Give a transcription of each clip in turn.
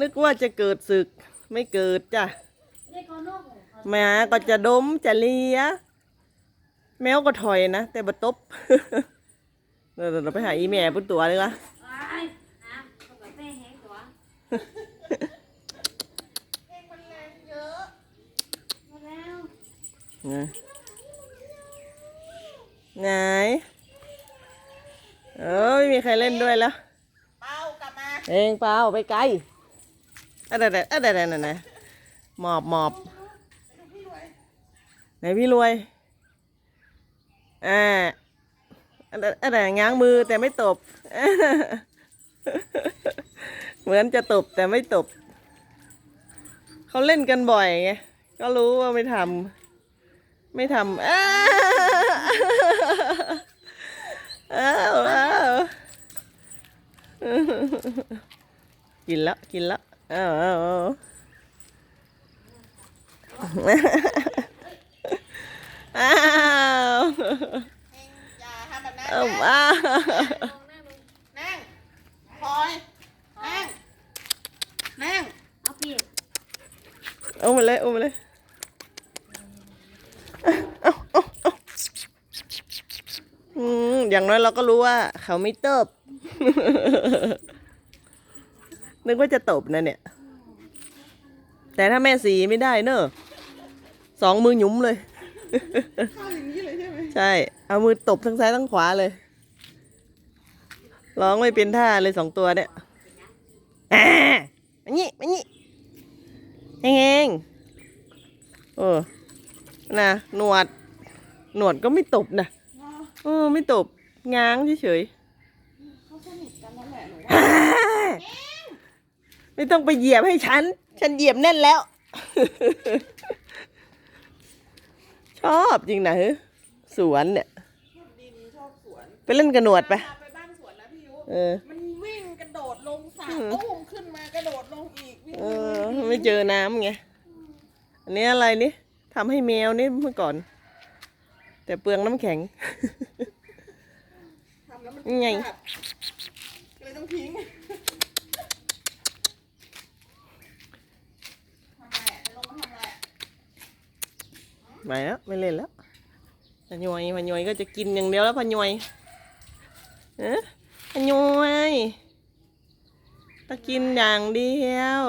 นึกว่าจะเกิดศึก ไม่เกิดจ้ะได้ก็นกหมาก็จะดมจะเลีย แมวก็ถอยนะ แต่บตบเดี๋ยวเราไปหาอีแม่ปุ่นตัวเลยละไอ้น้ำเขาแบบแม่แห้งตัวมาแล้วไงเออไม่มีใครเล่นด้วยแล้ว เป้ากลับมา เองเปล่าไปไกล อะไรอะไรอะไรอะไรนะหมอบหมอบไหนพี่รวยอ่าอะไรอะไรง้างมือแต่ไม่ตบ เหมือนจะตบแต่ไม่ตบ เขาเล่นกันบ่อยไง ก็รู้ว่าไม่ทำไม่ทำอ้าวอ้าวอ้ากินแล้วกินแล้ว อ้าวอ้าวอ้าอ้าวเองอย่าทำแบบนั้นอ้าวนะอ้าวนั่งพลอยนั่งนั่งเอาพี่เอามาเลยเอามาเลยเอาเอาเอาอืมอย่างน้อยเราก็รู้ว่าเขาไม่เติบ นึกว่าจะตบนะเนี่ย แต่ถ้าแม่สีไม่ได้เนอะสองมือหยุ้มเลย เข้าอย่างนี้เลยใช่ไหมใช่ เอามือตบทั้งซ้ายทั้งขวาเลย ร้องไม่เป็นท่าเลยสองตัวเนี่ยอ่ามันนี่มันนี่เองเองเออนะหนวด หนวดก็ไม่ตบนะอ๋อเออไม่ตบง้างเฉยเขาสนิทกันนั่นแหละหนูๆว่า ไม่ต้องไปเหยียบให้ฉัน ฉันเหยียบแน่นแล้ว ชอบจริงนะเฮ้ยสวนเนี่ย ชอบดินชอบสวนไปเล่นกับหนวดไปพาไปบ้านสวนนะพี่ยุเออ มันวิ่งกระโดดลงสระตุ้มขึ้นมากระโดดลงอีกวิ่งเออ ไม่เจอน้ำไง อันนี้อะไรนี่ทำให้แมวนี่เมื่อก่อน แต่เปลืองน้ำแข็ง ทำแล้วมันไงขาดก็เลยต้องทิ้งทำไมอะจะลงมาทำอะไรอะ ไม่แล้วไม่เล่นแล้วพะยอยพะยอยก็จะกินอย่างเดียวแล้วพะยอยเอ๊ะพะยอยตะกินอย่างเดียว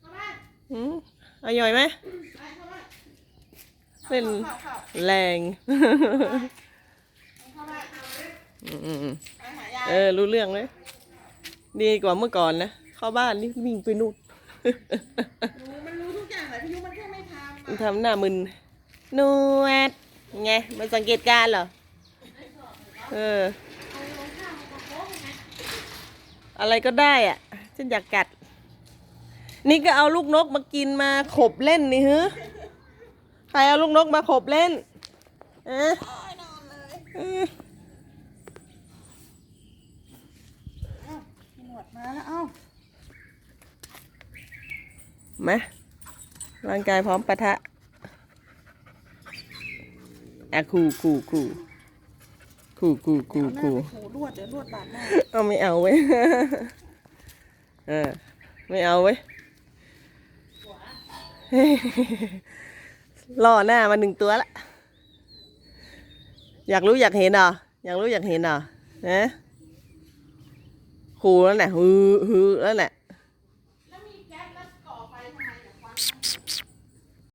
เข้าบ้านอืมอร่อยไหมไปเข้าบ้านเล่นแรงเข้าบ้านอืมไปหายายเออ รู้เรื่องเลย ดีกว่าเมื่อก่อนนะ เข้าบ้านนี่วิ่งไปนู่น รู้มันรู้ทุกอย่างแหละพี่ยุมันแค่ไม่ทำมันอะทำหน้ามึนนวดไงมันสังเกตการณ์เหรอ เออ อะไรก็ได้อะ ฉันอยากกัด นี่ก็เอาลูกนกมากินมาขบเล่นนี่ฮึใครเอาลูกนกมาขบเล่นเอ๊ะโอ้ยนอนเลยเอ๊ะเอ้าพี่หนวดมาแล้วเอ้า มา ร่างกายพร้อมปะทะอะคู่คู่คู่คู่คู่คู่เอาหน้าคู่ไปถูลวดเดี๋ยวลวดบาดหน้าเอาไม่เอาเว้ยเออไม่เอาเว้ยล่อหน้ามาหนึ่งตัวละ อยากรู้อยากเห็นเหรออยากรู้อยากเห็นเหรอนะขู่แล้วน่ะฮือฮือแล้วน่ะ